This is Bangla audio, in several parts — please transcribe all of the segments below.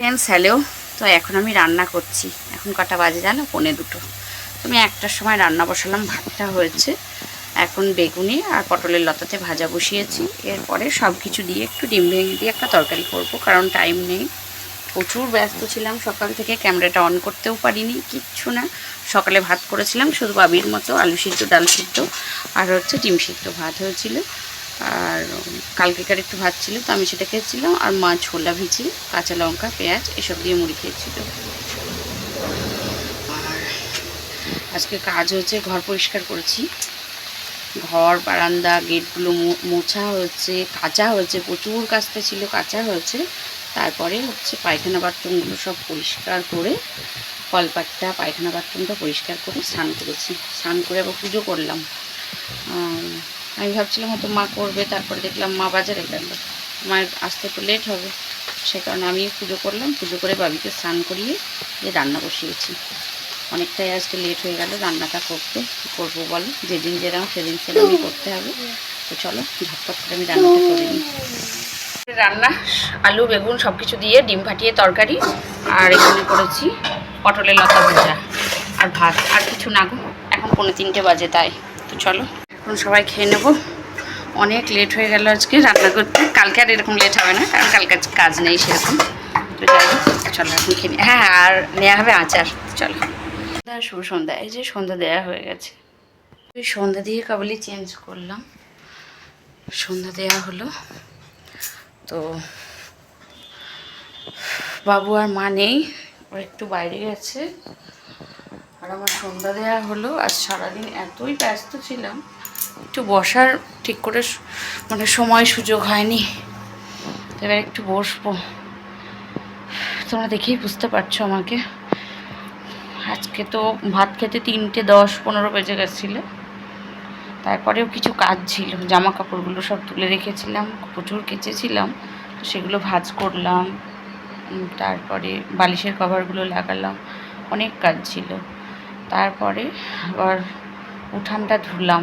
ফ্রেন্ডস হ্যালো তো এখন আমি রান্না করছি। এখন কটা বাজে জানো? পনে দুটো। আমি একটার সময় রান্না বসালাম, ভাতটা হয়েছে, এখন বেগুনি আর পটলের লতাতে ভাজা বসিয়েছি। এরপরে সব কিছু দিয়ে একটু ডিম ভেঙে দিয়ে একটা তরকারি করব, কারণ টাইম নেই। প্রচুর ব্যস্ত ছিলাম সকাল থেকে, ক্যামেরাটা অন করতেও পারিনি, কিচ্ছু না। সকালে ভাত করেছিলাম, শুধু বাবির মতো আলু সিদ্ধ, ডাল সিদ্ধ, আর হচ্ছে ডিম সিদ্ধ ভাত হয়েছিল। আর কালকেকার একটু ভাত ছিল, তো আমি সেটা খেয়েছিলাম। আর মা ছোলা ভিজি কাঁচা লঙ্কা, পেঁয়াজ এসব দিয়ে মুড়ি খেয়েছিল। আর আজকে কাজ হচ্ছে, ঘর পরিষ্কার করেছি। ঘর, বারান্দা, গেটগুলো মোছা হয়েছে, কাঁচা হয়েছে, প্রচুর কাচতে ছিল, কাঁচা হয়েছে। তারপরে হচ্ছে পায়খানা বাথরুমগুলো সব পরিষ্কার করে, কলপাটটা, পায়খানা বাথরুমটা পরিষ্কার করে স্নান করেছি। স্নান করে আবার পুজো করলাম। আম, ভাবছিলাম হয়তো মা করবে তারপরে দেখলাম মা বাজারে গেল। মায়ের আসতে একটু লেট হবে সে কারণে আমি পুজো করলাম পুজো করে বাবিকে স্নান করিয়ে যে রান্না বসিয়েছি। অনেকটাই আজকে লেট হয়ে গেল রান্নাটা করতে। করব বলো? যেদিন যেরকম সেদিন সেরকমই করতে হবে। তো চলো ঝটপট করে আমি রান্নাটা করে নিই। রান্না আলু বেগুন সব কিছু দিয়ে ডিম ফাটিয়ে তরকারি আর এখানে করেছি পটলের লতা ভাজা আর ভাত আর কিছু না এখন পৌনে তিনটে বাজে তাই। তো চলো। এখন সবাই খেয়ে নেব। অনেক লেট হয়ে গেল আজকে রান্না করতে। কালকে আর এরকম লেট হবে না কারণ কালকে কাজ নেই সেরকম। তো যাই হোক চলো এখন খেয়ে হ্যাঁ হ্যাঁ, আর নেওয়া হবে আচার। চলো। শুভ সন্ধ্যা। এই যে সন্ধ্যা দেওয়া হয়ে গেছে। ওই সন্ধ্যা দিয়ে কাবলি চেঞ্জ করলাম। সন্ধ্যা দেওয়া হলো। তো বাবু আর মা নেই ওরা একটু বাইরে গেছে। আর আমার সন্ধ্যা দেওয়া হলো। আজ সারাদিন এতই ব্যস্ত ছিলাম একটু বসার, ঠিক করে মানে সময় সুযোগ হয়নি। এবার একটু বসবো। তোমরা দেখেই বুঝতে পারছ আমাকে। আজকে তো ভাত খেতে তিনটে দশ পনেরো বেজে গেছিল। তারপরেও কিছু কাজ ছিল। জামা কাপড়গুলো সব তুলে রেখেছিলাম, প্রচুর কেচেছিলাম সেগুলো ভাজ করলাম। তারপরে বালিশের কভারগুলো লাগালাম, অনেক কাজ ছিল। তারপরে আবার উঠানটা ধুলাম।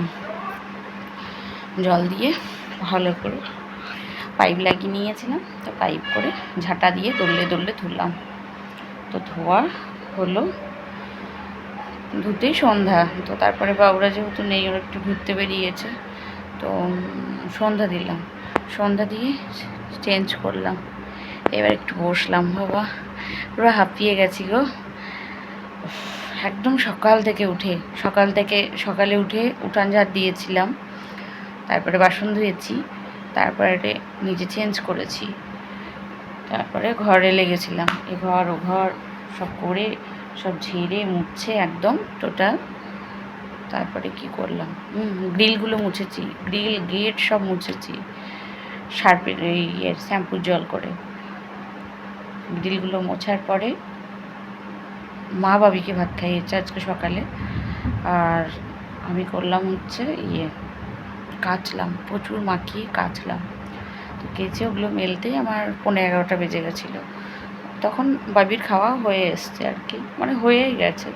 জল দিয়ে ভালো করে পাইপ লাগিয়ে নিয়েছিলাম, তো পাইপ করে ঝাঁটা দিয়ে দললে দললে ধুলাম তো ধোয়া হলো, ধুতেই সন্ধ্যা, তো তারপরে বাবুরা যেহেতু নেই, ওরা একটু ঘুরতে বেরিয়েছে, তো সন্ধ্যা দিলাম। সন্ধ্যা দিয়ে চেঞ্জ করলাম। এবার একটু বসলাম, বাবা। পুরো হাঁপিয়ে গেছি গো। একদম সকাল থেকে উঠে, সকাল থেকে সকালে উঠে উঠান ঝাড় দিয়েছিলাম। তারপরে বাসন ধুয়েছি, তারপরে নিজে চেঞ্জ করেছি। তারপরে ঘরে লেগেছিলাম। এ ঘর, ও ঘর সব করে সব ঝেড়ে মুছছে একদম টোটাল তারপরে কি করলাম? গ্রিলগুলো মুছেছি। গ্রিল, গেট সব মুছেছি। শার্পের এই ইয়ের শ্যাম্পুর জল করে। গ্রিলগুলো মোছার পরে মা বাবিকে ভাত খাইয়েছে আজকে সকালে। আর আমি করলাম হচ্ছে ইয়ে কাচলাম, প্রচুর মাখিয়ে কাচলাম। তো কেচে ওগুলো মেলতেই আমার পনেরো এগারোটা বেজে গেছিল। তখন বাবির খাওয়া হয়ে এসছে আর কি মানে হয়েই গেছে।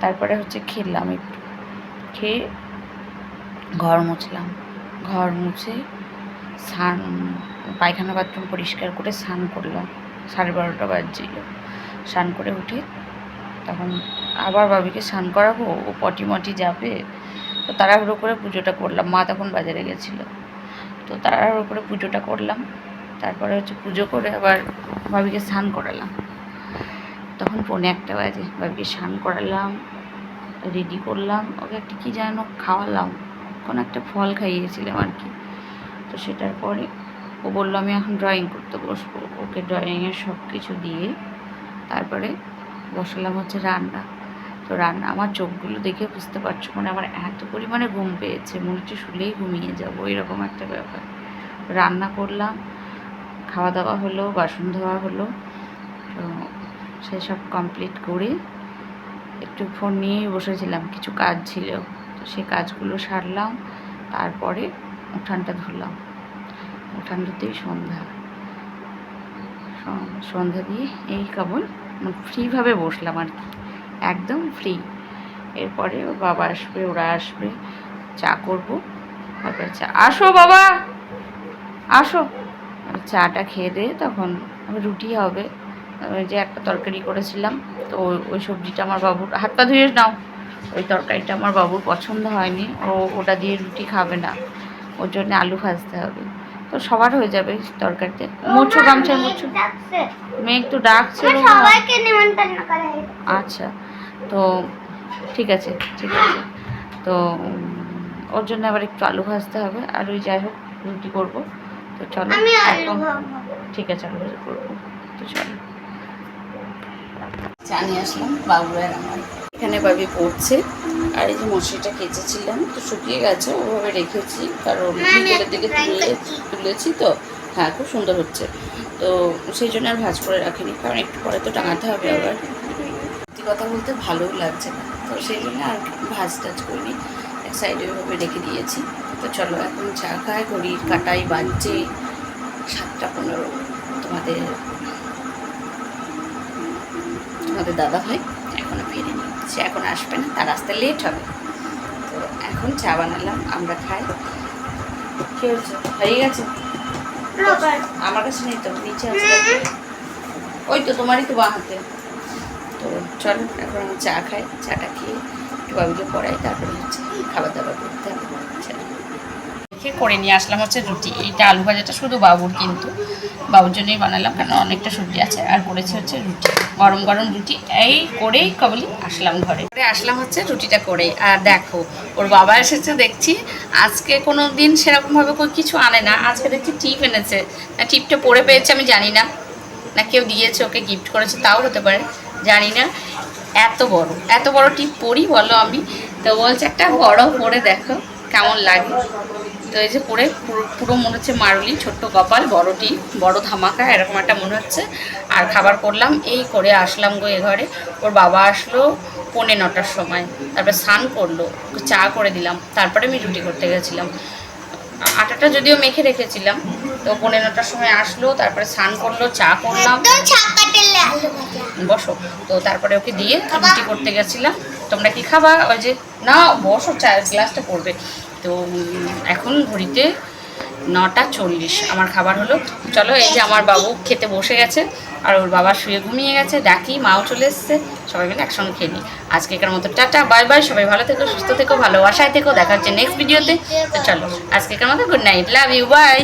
তারপরে হচ্ছে খেলাম একটু, খেয়ে ঘর মুছলাম। ঘর মুছে স্নান, পায়খানা বাথরুম পরিষ্কার করে স্নান করলাম, সাড়ে বারোটা বাজছিল। স্নান করে উঠে তখন আবার বাবিকে স্নান করাবো, ও পটি মটি যাবে। তো তাড়াহুড়ো করে পুজোটা করলাম, মা তখন বাজারে গেছিল। তো তাড়াহুড়ো করে পুজোটা করলাম, তারপরে হচ্ছে পুজো করে আবার বাবিকে স্নান করালাম। তখন পৌনে একটা বাজে, বাবিকে স্নান করালাম রেডি করলাম, ওকে একটা কী যেন খাওয়ালাম, কোনো একটা ফল খাইয়েছিলাম আর কি। তো সেটার পরে ও বলল, আমি এখন ড্রয়িং করতে বসবো। ওকে ড্রয়িংয়ের সব কিছু দিয়ে তারপরে বসালাম হচ্ছে রান্না। তো রান্না, আমার চোখগুলো দেখে বুঝতে পারছ মানে আমার এত পরিমাণে ঘুম পেয়েছে, মনে হচ্ছে শুলেই ঘুমিয়ে যাব, এরকম একটা ব্যাপার। রান্না করলাম, খাওয়া দাওয়া হলো, বাসন ধোয়া হলো, তো সেসব কমপ্লিট করে একটু ফোন নিয়েই বসেছিলাম, কিছু কাজ ছিল। তো সেই কাজগুলো সারলাম, তারপরে উঠানটা ধুলাম উঠান সন্ধ্যা। সন্ধ্যা দিয়ে এই কেবল ফ্রিভাবে বসলাম আর কি। একদম ফ্রি এরপরে ওর বাবা আসবে, ওরা আসবে, চা করব। তারপরে চা আসো বাবা! আসো। চাটা খেয়ে দিয়ে তখন রুটি হবে। যে একটা তরকারি করেছিলাম, তো ওই সবজিটা আমার বাবুর হাত পা ধুয়ে নাও। ওই তরকারিটা আমার বাবুর পছন্দ হয়নি। ও ওটা দিয়ে রুটি খাবে না। ওর জন্য আলু ভাজতে হবে। তো সবার হয়ে যাবে তরকারিতে। মুছো গামছার মুছো। মেঘ তো ডাকছে। সবাইকে নিমন্ত্রণ করা। হয়েছে আচ্ছা তো ঠিক আছে ঠিক আছে। তো ওর জন্য আবার একটু আলু ভাজতে হবে। আর ওই যাই হোক রুটি করব। তো চলো আমি আলু ভাজবো। ঠিক আছে আলু ভাজা করব। তো চলো। চা নিয়ে আসলাম বাবুরার আমার। এখানে বাবি পড়ছে। আর এই যে মশারিটা কেচেছিলাম তো শুকিয়ে গেছে ওভাবে রেখেছি কারণ বিকেলের দিকে তুলে তুলেছি তো হ্যাঁ খুব সুন্দর হচ্ছে। তো সেই জন্য আর ভাজ করে রাখিনি কারণ একটু পরে তো টাঙাতে হবে আবার। সত্যি কথা বলতে ভালোও লাগছে না তো সেই জন্য আর ভাজ টাজ করিনি এক সাইডে ওইভাবে রেখে দিয়েছি। তো চলো এখন চা খায় ঘড়ির কাটাই বাজছে সাতটা পনেরো তোমাদের তোমাদের দাদা ভাই এখনও ফিরেনি। সে এখন আসবে না তার আসতে লেট হবে। তো এখন চা বানালাম আমরা খাই। কি হয়েছে? হয়ে গেছে? আমার কাছে নেই তো নিচে আছে ওই তো তোমারই তো বাঁ হাতে। তো চল এখন আমি চা খাই চাটা খেয়ে একটু বাবুকে পড়াই তারপরে হচ্ছে খাবার দাবার করতে হবে। রেখে করে নিয়ে আসলাম হচ্ছে রুটি। এইটা আলু ভাজাটা শুধু বাবুর কিন্তু। বাবুর জন্যই বানালাম, কারণ অনেকটা সবজি আছে, আর করেছে হচ্ছে রুটি। গরম গরম রুটি, এই করেই কবলি আসলাম ঘরে। করে আসলাম হচ্ছে রুটিটা করে আর দেখো, ওর বাবা এসেছে দেখছি, আজকে কোনো দিন সেরকমভাবে કોઈ কিছু আনে না। আজকে দেখছি টিপ এনেছে। না, টিপটা পরে পেয়েছে আমি জানি না। না, কেউ দিয়েছে, ওকে গিফট করেছে, তাও হতে পারে, জানি না। এত বড় এত বড় টিপ পরি বলো আমি। তো বলছে একটা বড় পরে দেখো, কেমন লাগে। তো এই যে পরে পুরো পুরো মনে হচ্ছে মারুলি ছোট্ট কপাল বড়টি বড় ধামাকা এরকম একটা মনে হচ্ছে। আর খাবার করলাম এই করে আসলাম গো এ ঘরে। ওর বাবা আসলো পৌনে নটার সময় তারপর স্নান করল চা করে দিলাম তারপরে আমি রুটি করতে গেছিলাম। আটাটা যদিও মেখে রেখেছিলাম তো পৌনে নটার সময় আসলো তারপরে স্নান করল চা করলাম। বসো তো তারপরে ওকে দিয়ে রুটি করতে গেছিলাম। তোমরা কি খাবা? ওই যে না বসো চা গ্লাসটা পড়বে। তো এখন ঘড়িতে নটা চল্লিশ। আমার খাবার হলো। চলো, এই যে আমার বাবু খেতে বসে গেছে, আর ওর বাবা শুয়ে ঘুমিয়ে গেছে, ডাকি, মাও চলে এসছে, সবাই মিলে একসঙ্গে খেলি নিই। আজকেকার মতো টাটা, বাই বাই, সবাই ভালো থেকো, সুস্থ থেকো, ভালোবাসায় থেকো দেখা হচ্ছে নেক্সট ভিডিওতে তো চলো, আজকেকার মতো good night love you bye